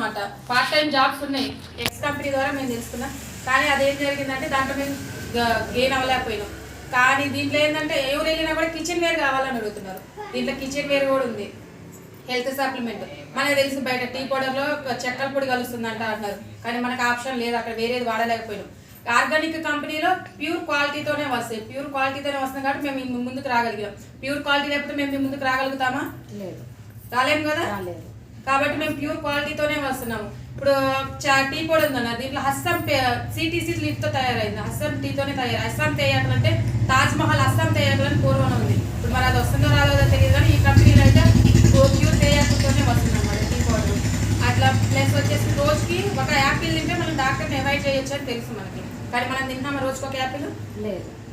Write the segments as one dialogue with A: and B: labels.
A: అనమాట part time jobs ఉన్నాయి. X company ద్వారా మేము తెలుసుకున్నాం. కానీ అదేం జరిగిందంటే దాంట్లో మేము గెయిన్ అవ్వలేకపోయినాం. కానీ దీంట్లో ఏంటంటే ఎవరు వెళ్ళినా కూడా కిచెన్ వేర్ కావాలని అడుగుతున్నారు. దీంట్లో కిచెన్ వేర్ కూడా ఉంది. హెల్త్ సప్లిమెంట్ మనకు తెలిసి బయట టీ పౌడర్లో చెక్కల పొడి కలుస్తుందంట అంటారు కానీ మనకు ఆప్షన్ లేదు. అక్కడ వేరేది వాడలేకపోయినాం. ఆర్గానిక్ కంపెనీలో ప్యూర్ క్వాలిటీతోనే వస్తాయి. ప్యూర్ క్వాలిటీతోనే వస్తాయి కాబట్టి మేము ముందుకు రాగలిగాం ప్యూర్ క్వాలిటీ లేకపోతే మేము ముందుకు రాగలుగుతామా?
B: లేదు.
A: రాలేము కదా?
B: రాలేదు.
A: కాబట్టి మేము ప్యూర్ క్వాలిటీతోనే వస్తున్నాము. ఇప్పుడు చా- టీ పొడి ఉందన్న దీంట్లో హస్సం సిటీసీ లీఫ్తో తయారైంది. హస్సం టీతోనే తయారు అస్సాం తేయాకులు అంటే తాజ్ మహల్ అస్సాం తేయాకులు అని పూర్వం ఉంది. ఇప్పుడు మరి అది వస్తుందో రాలేదో తెలియదు కానీ ఈ కంపెనీలో అయితే ప్యూర్ తేయాకులతోనే వస్తున్నాం మరి టీ పౌడర్ అట్లా ప్లస్ వచ్చేసి రోజుకి ఒక యాపిల్ తింటే మనం డాక్టర్ని అవాయిడ్ చేయొచ్చు అని తెలుసు మనకి. కానీ మనం తింటున్నామా రోజుకి ఒక యాపిల్?
B: లేదు.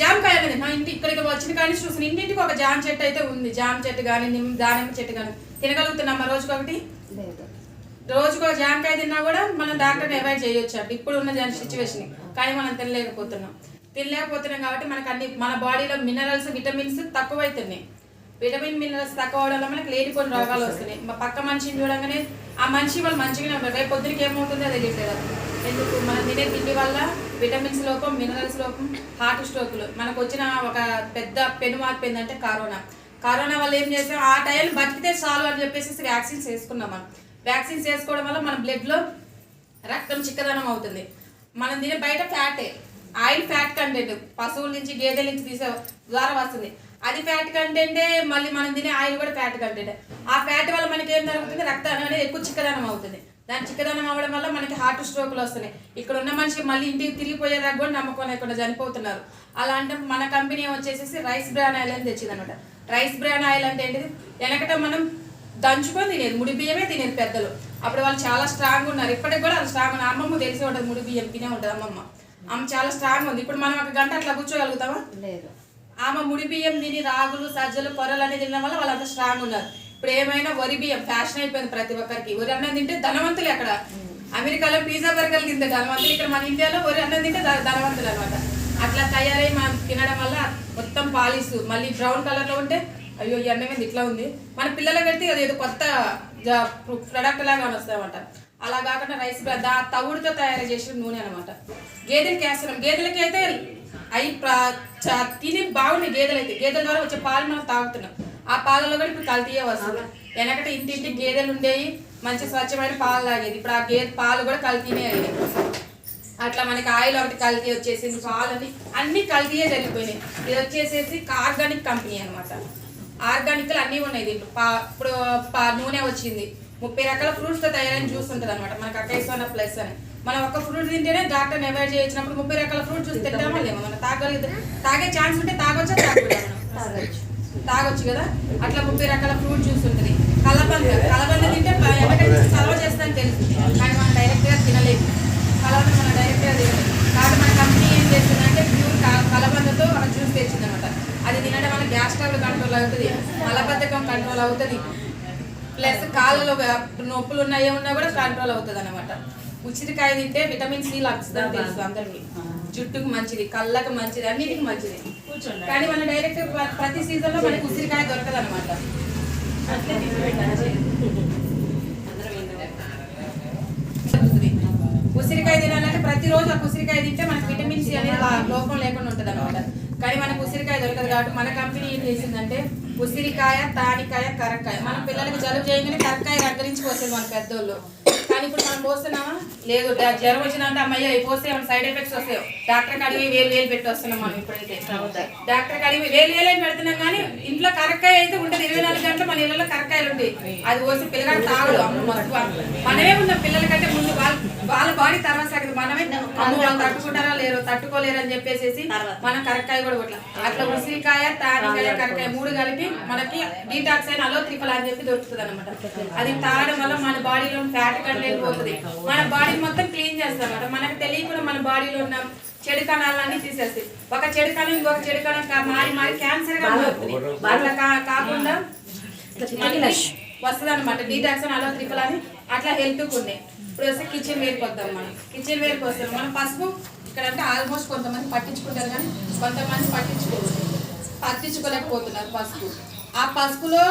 A: జామకాయ అనేది మా ఇంటి ఇక్కడికి వచ్చిన కానీ చూసిన ఇంటింటికి ఒక జామ చెట్టు అయితే ఉంది. జామ చెట్టు కానీ నిమ్ దానిమ్మ చెట్టు కానీ. తినగలుగుతున్నామా రోజుకొకటి? రోజుకు జామకాయ తిన్నా కూడా మనం డాక్టర్ని అవాయిడ్ చేయొచ్చు. అండి ఇప్పుడు ఉన్న దాని సిచ్యువేషన్ కానీ మనం తినలేకపోతున్నాం. తినలేకపోతున్నాం కాబట్టి మనకు అన్ని మన బాడీలో మినరల్స్ విటమిన్స్ తక్కువైతున్నాయి. విటమిన్ మినరల్స్ తక్కువ అవడం వల్ల మనకి లేనిపోయిన రోగాలు వస్తున్నాయి. మా పక్క మనిషిని చూడంగానే ఆ మనిషి వాళ్ళు మంచిగానే ఉంటారు. రేపు పొద్దునకి ఏమవుతుందో తెలియట్లేదు. ఎందుకు? మనం తినే తిండి వల్ల విటమిన్స్ లోపం మినరల్స్ లోపం హార్ట్ స్ట్రోకులు. మనకు వచ్చిన ఒక పెద్ద పెను మార్పు ఏంటంటే కరోనా. కరోనా వల్ల ఏం చేసాం? ఆ టైం బతికితే చాలు అని చెప్పేసి వ్యాక్సిన్స్ వేసుకున్నాం మనం. వ్యాక్సిన్స్ వేసుకోవడం వల్ల మన బ్లడ్లో రక్తం చిక్కదనం అవుతుంది. మనం తినే బయట ఫ్యాటే. Oil fat content. పశువుల నుంచి గేదెల నుంచి తీసే ద్వారా వస్తుంది. అది ఫ్యాట్ కంటెంటే మళ్ళీ మనం తినే ఆయిల్ కూడా ఫ్యాట్ కంటెంటే ఆ ఫ్యాట్ వల్ల మనకి ఏం జరుగుతుంది? రక్తం అనేది ఎక్కువ చిక్కదనం అవుతుంది. దాని చిక్కదనం అవ్వడం వల్ల మనకి హార్ట్ స్ట్రోకులు వస్తున్నాయి. ఇక్కడ ఉన్న మనిషి మళ్ళీ ఇంటికి తిరిగిపోయేదాకా కూడా నమ్మకం లేకుండా చనిపోతున్నారు. అలా అంటే మన కంపెనీ వచ్చేసేసి రైస్ బ్రాన్ ఆయిల్ అని తెచ్చింది అనమాట రైస్ బ్రాన్ ఆయిల్ అంటే ఏంటిది? వెనకట మనం దంచుకొని తినేది. ముడి బియ్యమే తినేది పెద్దలు. అప్పుడు వాళ్ళు చాలా స్ట్రాంగ్ ఉన్నారు. ఇప్పటికి కూడా వాళ్ళు స్ట్రాంగ్ ఉన్నారు. అమ్మమ్మ తెలిసి ఉంటుంది ముడి బియ్యం తినే ఉంటుంది అమ్మమ్మ. ఆమె చాలా స్ట్రాంగ్ ఉంది. ఇప్పుడు మనం ఒక గంట అట్లా కూర్చోగలుగుతామా?
B: లేదు.
A: ఆమె ముడి బియ్యం తిని రాగులు సజ్జలు కొర్రలు అనేది తినడం వల్ల వాళ్ళంతా స్ట్రాంగ్ ఉన్నారు. ఇప్పుడు ఏమైనా వరి బియ్యం ఫ్యాషన్ అయిపోయింది ప్రతి ఒక్కరికి. వరి అన్నం తింటే ధనవంతులు అక్కడ. అమెరికాలో పిజ్జా బర్గర్లు తింటే ధనవంతులు. ఇక్కడ మన ఇండియాలో వరి అన్నం తింటే ధనవంతులు అనమాట అట్లా తయారై మనం తినడం వల్ల మొత్తం పాలిస్తూ మళ్ళీ బ్రౌన్ కలర్లో ఉంటే అయ్యో ఈ అన్నం ఇట్లా ఉంది. మన పిల్లలకి పెడితే అది ఏదో కొత్త ప్రొడక్ట్ లాగా వస్తాయన్నమాట. అలా కాకుండా రైస్ బ్రెడ్ దా తవుడుతో తయారు చేసిన నూనె అనమాట గేదెలకి వేస్తున్నాం గేదెలకి అయితే అవి చ- తిని బాగున్నాయి గేదెలు అయితే గేదెల ద్వారా వచ్చే పాలు మనం తాగుతున్నాం. ఆ పాలలో కూడా ఇప్పుడు కల్తీయే వస్తుంది వెనకటి ఇంటింటి గేదెలు ఉండేవి మంచి స్వచ్ఛమైన పాలు తాగేది. ఇప్పుడు ఆ గేదె పాలు కూడా కల్తీనే అయ్యాయి. అట్లా మనకి ఆయిల్ ఒకటి కల్తీ వచ్చేసింది పాలని అన్ని కల్తీయే జరిగిపోయినాయి. ఇది వచ్చేసేసి ఆర్గానిక్ కంపెనీ అనమాట ఆర్గానిక్లు అన్నీ ఉన్నాయి దీంట్లో. పా ఇప్పుడు పా నూనె వచ్చింది. ముప్పై రకాల ఫ్రూట్స్తో తయారైన జ్యూస్ ఉంటుంది అనమాట మనకి అకైసోన ప్లస్ అని. మనం ఒక ఫ్రూట్ తింటేనే డాక్టర్ అవాయిడ్ చేయించినప్పుడు ముప్పై రకాల ఫ్రూట్ జ్యూస్ తింటామా లేమో. మనం తాగలిగితే తాగే ఛాన్స్ ఉంటే తాగొచ్చా? తాగకూడదా
B: తాగొచ్చు.
A: తాగొచ్చు కదా? అట్లా ముప్పై రకాల ఫ్రూట్ జ్యూస్ ఉంటుంది. కలబంద. కలబంద తింటే వెనకటి సర్వ చేస్తాను తెలుసు. కానీ మనం డైరెక్ట్గా తినలేదు కలబంద మనం డైరెక్ట్గా తినలేదు కాబట్టి మన కంపెనీ ఏం చేస్తుందంటే ప్యూర్ కలబందతో జ్యూస్ తెచ్చింది అనమాట అది తినడం వల్ల గ్యాస్ ట్రబుల్ కంట్రోల్ అవుతుంది మలబద్ధకం కంట్రోల్ అవుతుంది. ప్లస్ కాళ్ళలో నొప్పులు ఉన్నా ఏమున్నా కూడా కంట్రోల్ అవుతుంది అనమాట ఉసిరికాయ తింటే విటమిన్ సి లభిస్తుందని తెలుసు అందరికి. జుట్టుకు మంచిది కళ్ళకు మంచిది అన్నిటికి మంచిది. కానీ మన డైరెక్ట్ ప్ర- ప్రతి సీజన్లో మనకి ఉసిరికాయ దొరకదు అనమాట ఉసిరికాయ తినాలంటే ప్రతిరోజు ఒక ఉసిరికాయ తింటే మనకి విటమిన్ సి అనేది లోపం లేకుండా కానీ మనకు ఉసిరికాయ దొరకదు కాబట్టి మన కంపెనీ ఏం చేసిందంటే ఉసిరికాయ తానికాయ కరక్కాయ. మన పిల్లలకి జలుబు చేయగానే కరక్కాయ కత్తిరించి పోసేది మన పెద్దోళ్ళు. కానీ ఇప్పుడు మనం పోస్తున్నామా? లేదు జ్వరం వచ్చిందంటే అమ్మయ్య పోస్తే ఏమైనా సైడ్ ఎఫెక్ట్స్ వస్తాయి? డాక్టర్ కాడికి వేలు వేలు పెట్టి వస్తున్నాం మనం ఇప్పుడైతే. డాక్టర్ కాడికి వేలు వేలు పెడుతున్నాం కానీ ఇంట్లో కరక్కాయ అయితే ఉంటుంది. ఇరవై నాలుగు గంటలు మన ఇళ్ళలో కరక్కాయలు ఉంటాయి. అది పోసి పిల్లగాడు తాగడు. అమ్మ మస్తు అని. మనమే ఉన్న పిల్లల కంటే ముందు వాళ్ళ వాళ్ళ బాడీ తర్వాత సాగింది. మనమే అమ్మ వాళ్ళు తట్టుకుంటారా లేరు తట్టుకోలేరు అని చెప్పేసి మనం కరక్కాయ కూడా కొట్ల. అట్లా ఉసిరికాయ తానికాయ కరక్కాయ మూడు కలిపి మనకి డీటాక్స్ అయిన అలో త్రిఫల అని చెప్పి దొరుకుతుంది అనమాట అది తాగడం వల్ల మన బాడీలో ఫ్యాట్ కంటెంట్ పోతుంది. మన బాడీ మొత్తం క్లీన్ చేస్తాం అనమాట మనకు తెలియకుండా మన బాడీలో ఉన్న చెడు కణాలన్నీ తీసేస్తాయి ఒక చెడు కణం ఇంకొక చెడు కణం మారి మారి క్యాన్సర్గా అట్లా కా- కాకుండా వస్తుంది అనమాట డీటాక్స్ అలో త్రిఫల అని అట్లా హెల్త్ ఉన్నాయి. ఇప్పుడు వస్తే కిచెన్ వేర్కి వద్దాం మనం. కిచెన్ వేర్కి వస్తాం మనం పసుపు ఇక్కడ అంటే ఆల్మోస్ట్ కొంతమంది పట్టించుకుంటారు కానీ కొంతమంది పట్టించుకోరు. పట్టించుకోలేకపోతున్నారు పసుపు. ఆ పసుపులో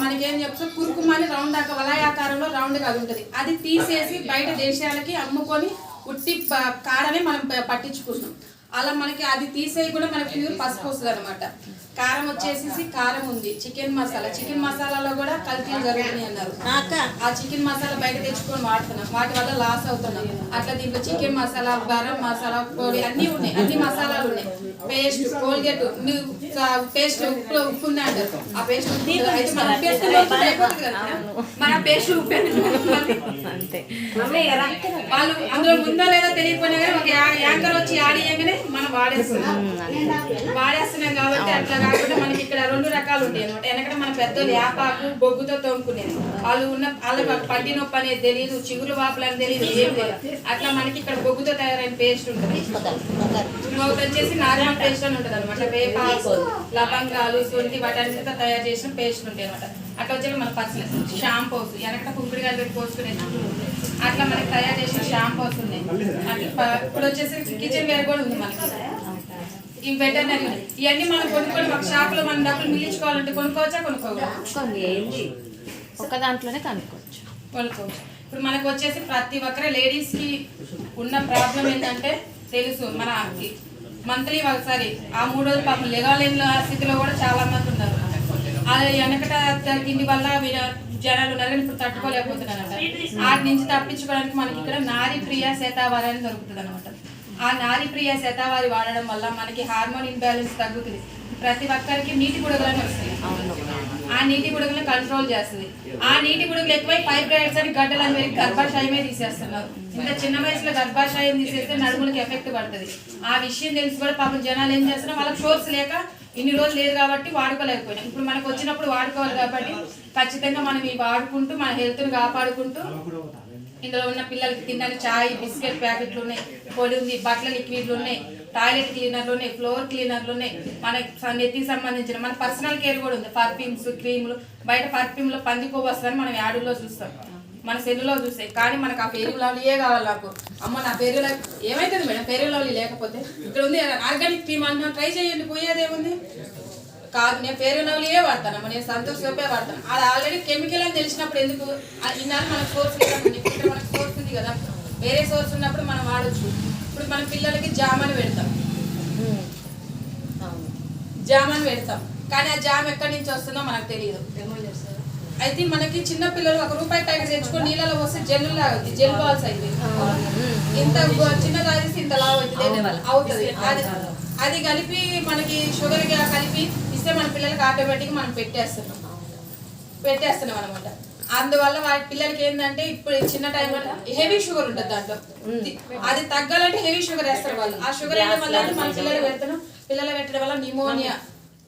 A: మనకేం చెప్తా కురుకుమని రౌండ్ దాకా వలయాకారంలో ఆకారంలో రౌండ్ అది ఉంటుంది. అది తీసేసి బయట దేశాలకి అమ్ముకొని ఉట్టి కారమే మనం ప- పట్టించుకుంటున్నాం. అలా మనకి అది తీసేయకుండా మనకి ప్యూర్ పసుపు వస్తుంది అనమాట కారం వచ్చేసి కారం ఉంది. చికెన్ మసాలా. చికెన్ మసాలాలో కూడా కల్తీలు జరుగుతున్నాయి అన్నారు. ఆ చికెన్ మసాలా బయట తెచ్చుకొని వాడుతున్నాం. వాటి వల్ల లాస్ అవుతున్నాం. అట్లా దీంట్లో చికెన్ మసాలా గరం మసాలా పొడి అన్ని ఉన్నాయి. అన్ని మసాలాలు ఉన్నాయి. పేస్ట్ కోల్గేట్ పేస్ట్ ఉప్పు ఉప్పు ఉంది అంటారు. ఆ పేస్ట్. అయితే మనం పేస్ట్ మన ఉప్పు?
B: అంతే.
A: వాళ్ళు అందులో ఉందో లేదో తెలియకపోయినా కానీ ఒక యాంకర్ వచ్చి యాడ్ చేయగానే మనం వాడేస్తున్నాం. వాడేస్తున్నాం కాబట్టి అట్లా కాకుండా మనకి ఇక్కడ రెండు రకాలు ఉంటాయి అనమాట వెనకట మన పెద్దలు యాపాకు బొగ్గుతో తోముకునేది. వాళ్ళు ఉన్న వాళ్ళకి పడ్డి నొప్పి అనేది తెలియదు చిగురు వాపులు అని తెలియదు ఏం తెలియదు అట్లా మనకి ఇక్కడ బొగ్గుతో తయారైన పేస్ట్ ఉంటుంది. ఇంకొకటి వచ్చేసి నార్మల్ పేస్ట్ అని ఉంటుంది అనమాట వేపాకు లవంగాలు సొంటి వాటన్నిటితో తయారు చేసిన పేస్ట్ ఉంటాయి అనమాట అట్లా వచ్చి మన పచ్చలు షాంపూస్ వెనకట కుంకుడుగాయలు పెట్టి పోసుకునే అట్లా మనకి తయారు చేసిన షాంపూస్ ఉన్నాయి. అట్లా ఇప్పుడు వచ్చేసి కిచెన్ వేర్ కూడా ఉంది మనకి. ఈ వెటర్నరీ ఇవన్నీ మనం కొనుక్కొని ఒక షాప్లో మనం డబ్బులు మిగిలించుకోవాలంటే కొనుక్కోవచ్చా కొనుక్కోవచ్చు
B: ఒక దాంట్లోనే కనుక్కోవచ్చు.
A: కొనుక్కోవచ్చు. ఇప్పుడు మనకు వచ్చేసి ప్రతి ఒక్కరి లేడీస్కి ఉన్న ప్రాబ్లం ఏంటంటే తెలుసు. మన మంత్లీ ఒకసారి. ఆ మూడు రోజులు పాపం లేవాలేని స్థితిలో కూడా చాలా మంది ఉన్నారు. అది వెనకట తిండి వల్ల జనాలు ఉన్నారు కానీ ఇప్పుడు తట్టుకోలేకపోతున్నారంట వాటి నుంచి తప్పించుకోవడానికి మనకి ఇక్కడ నారి ప్రియ శతావారి అని దొరుకుతుంది అనమాట ఆ నారి ప్రియ శతావారి వాడడం వల్ల మనకి హార్మోన్ ఇంబ్యాలెన్స్ తగ్గుతుంది. ప్రతి ఒక్కరికి నీటి గుడగలని వస్తాయి ఆ నీటి బుడగలను కంట్రోల్ చేస్తుంది. ఆ నీటి బుడగలు ఎక్కువై ఫైబ్రాయిడ్స్ అని గడ్డలు అని గర్భాశయమే తీసేస్తున్నారు. ఇంత చిన్న వయసులో గర్భాశయం తీసేస్తే నడుములకు ఎఫెక్ట్ పడుతుంది. ఆ విషయం తెలిసి కూడా పాపం జనాలు ఏం చేస్తున్నారు? వాళ్ళకి సోర్స్ లేక ఇన్ని రోజులు లేదు కాబట్టి వాడుకోలేకపోయినాం ఇప్పుడు మనకు వచ్చినప్పుడు వాడుకోవాలి కాబట్టి ఖచ్చితంగా మనం ఇవి వాడుకుంటూ మన హెల్త్ని కాపాడుకుంటూ ఇందులో ఉన్న పిల్లలకి తినడానికి చాయ్ బిస్కెట్ ప్యాకెట్లు ఉన్నాయి పొడి ఉంది బట్టల లిక్విడ్లు ఉన్నాయి టాయిలెట్ క్లీనర్లు ఉన్నాయి ఫ్లోర్ క్లీనర్లు ఉన్నాయి మన నెత్తికి సంబంధించిన మన పర్సనల్ కేర్ కూడా ఉంది. పర్ఫ్యూమ్స్ క్రీములు బయట పర్ఫ్యూమ్లో పంది వస్తుందని మనం యాడుల్లో చూస్తాం. మన సెల్లులో చూస్తాయి. కానీ మనకు ఆ పేరు లవ్లీయే కావాలి నాకు? అమ్మ నా పేరు ఏమైతుంది మేడం? పేరు లవ్లీ లేకపోతే? ఇక్కడ ఉంది ఆర్గానిక్ క్రీమ్ అంటున్నాం ట్రై చేయండి పోయేదేముంది? కాదు నేను పేరు నవలియే వాడతాను నేను సంతోష్ సోపే వాడతాను. అది ఆల్రెడీ కెమికల్ అని తెలిసినప్పుడు ఎందుకు? ఇన్నాళ్ళు మనకు సోర్స్ మనకు సోర్స్ ఉంది కదా. వేరే సోర్స్ ఉన్నప్పుడు మనం వాడొచ్చు. ఇప్పుడు మన పిల్లలకి జామని పెడతాం. జామని పెడతాం. కానీ ఆ జామ్ ఎక్కడి నుంచి వస్తుందో మనకు తెలియదు. అయితే మనకి చిన్న పిల్లలు ఒక రూపాయి ప్యాకెట్ తెచ్చుకొని నీళ్ళలో పోస్తే జెల్లు లాగుతుంది జెల్ బాల్స్ అయితే. ఇంత చిన్న తాగేసి ఇంత లావు అవుతుంది. అవుతుంది అది అది కలిపి మనకి షుగర్ కలిపి ఇస్తే మన పిల్లలకి ఆటోమేటిక్ మనం పెట్టేస్తున్నాం. పెట్టేస్తున్నాం అనమాట అందువల్ల వాటి పిల్లలకి ఏంటంటే ఇప్పుడు చిన్న టైంలో హెవీ షుగర్ ఉంటుంది దాంట్లో. అది తగ్గాలంటే హెవీ షుగర్ వేస్తారు వాళ్ళు. ఆ షుగర్ వేయడం వల్ల మన పిల్లలు పెడతాను పిల్లలు పెట్టడం వల్ల నిమోనియా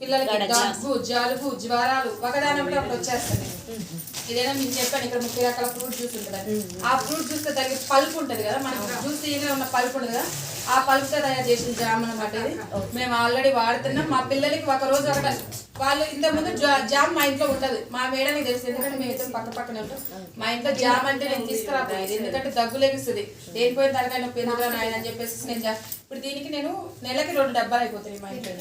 A: పిల్లలకి దగ్గు జలుబు జ్వరాలు ఒకదానప్పుడు అప్పుడు వచ్చేస్తున్నాయి. ఇదేనా నేను చెప్పాను ఇక్కడ ముప్పై రకాల ఫ్రూట్ జ్యూస్ ఉంటుంది ఆ ఫ్రూట్ జ్యూస్తో తగిన పల్ప్ ఉంటుంది కదా మనకి జ్యూస్ తీయగా ఉన్న పల్ప్ ఉంటుంది కదా ఆ పల్ప్తో తయారు చేసిన జామ్ అనమాట ఇది. మేము ఆల్రెడీ వాడుతున్నాం. మా పిల్లలకి ఒక రోజు ఒకట వాళ్ళు ఇంత ముందు జామ్ మా ఇంట్లో ఉంటది. మా మేడానికి తెలుసు ఎందుకంటే మేము ఇద్దరు పక్క పక్కనే ఉంటాం. మా ఇంట్లో జామ్ అంటే నేను తీసుకురాబోయేది ఎందుకంటే దగ్గు లెగిస్తుంది. దేనిపోయిన తరగతి నొప్పి ఎందుకు నాయన అని చెప్పేసి నేను ఇప్పుడు దీనికి నేను నెలకి రెండు డబ్బాలు అయిపోతున్నాయి మా ఇంట్లో.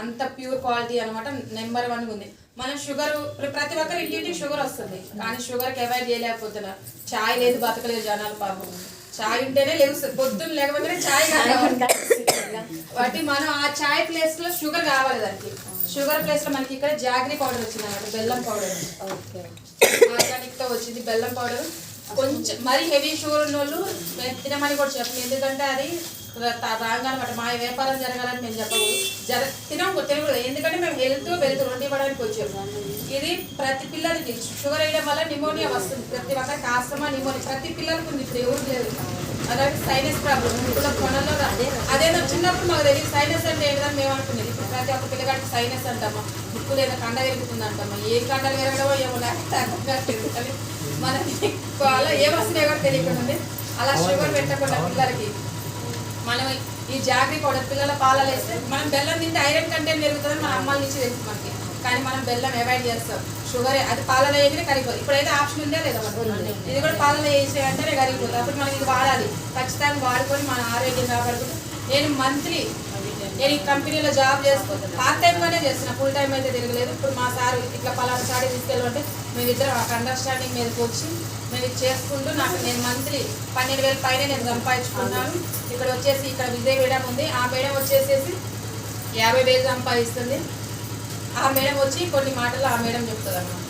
A: అంత ప్యూర్ క్వాలిటీ అన్నమాట నెంబర్ వన్ ఉంది. మనం షుగర్ ప్రతి ఒక్కరి ఇంటింటికి షుగర్ వస్తుంది. కానీ షుగర్కి అవాయిడ్ చేయలేకపోతున్నారు చాయ్ లేదు బతకలేదు జనాలు పాపం. చాయ్ ఉంటేనే లేవు పొద్దున్న లేకపోతే చాయ్ కావాలి వాటి మనం ఆ చాయ్ ప్లేస్లో షుగర్ కావాలి దానికి. షుగర్ ప్లేస్లో మనకి ఇక్కడ జాగ్రీ పౌడర్ వచ్చింది అన్నమాట బెల్లం పౌడర్.
B: ఓకే.
A: ఆర్గానిక్తో వచ్చింది బెల్లం పౌడర్. కొంచెం మరి హెవీ షుగర్ ఉన్న వాళ్ళు తినమని కూడా చెప్పను. ఎందుకంటే అది రాగానమాట మా వ్యాపారం జరగాలని మేము చెప్పకూడదు జర తినకూడదు తినకూడదు ఎందుకంటే మేము హెల్త్ వెల్త్ రెండు ఇవ్వడానికి వచ్చాము. ఇది ప్రతి పిల్లలకి షుగర్ వేయడం వల్ల నిమోనియా వస్తుంది. ప్రతి ఒక్కరికి ఆస్తమా నిమోనియా. ప్రతి పిల్లలకు ఉంది ఇప్పుడు ఎవరు లేదు. అలాగే సైనస్ ప్రాబ్లం ఇప్పుడు కొనలో అదేదో చిన్నప్పుడు మాకు తెలియదు. సైనస్ అంటే ఏంటని మేము అనుకునేది. ఇప్పుడు ప్రతి ఒక్క పిల్లగాడికి సైనస్ అంటామా. ముక్కు లేదా కండ విరుగుతుంది అంటామా. ఏ కండలు విరగడమో ఏమో నాకు. కానీ మనకి అలా ఏ వస్తున్నాయో కూడా తెలియకుండా. అలా షుగర్ పెట్టకుండా పిల్లలకి మనం ఈ జాగ్రీ పౌడర్ పిల్లల పాలలో వేస్తే మనం బెల్లం తింటే ఐరన్ కంటెంట్ పెరుగుతుందని మన అమ్మాల నుంచి తెలుసు మనకి. కానీ మనం బెల్లం అవాయిడ్ చేస్తాం. షుగర్ అది పాలలో వేయగానే కరిగిపోతుంది ఇప్పుడైతే ఆప్షన్ ఉందే లేదా ఇది కూడా పాలలో వేసే వెంటనే కరిగిపోతుంది అప్పుడు మనం ఇది వాడాలి. ఖచ్చితంగా వాడుకొని మన ఆరోగ్యం కాపాడుకుంటూ. నేను మంత్లీ నేను ఈ కంపెనీలో జాబ్ చేసుకుంటూ పార్ట్ టైంగానే చేస్తున్నా ఫుల్ టైం అయితే తిరగలేదు. ఇప్పుడు మా సార్ ఇట్లా పలానా సారి తీసుకెళ్ళమంటే మేమిద్దరం ఒక అండర్స్టాండింగ్ మీదకి వచ్చి మేము ఇది చేసుకుంటూ నాకు నేను మంత్లీ పన్నెండు వేల పైన నేను సంపాదించుకున్నాను. ఇక్కడ వచ్చేసి ఇక్కడ విజయ్ మేడం ఉంది. ఆ మేడం వచ్చేసేసి యాభై వేలు సంపాదిస్తుంది. ఆ మేడం వచ్చి కొన్ని మాటలు ఆ మేడం చెప్తుంది అన్నమాట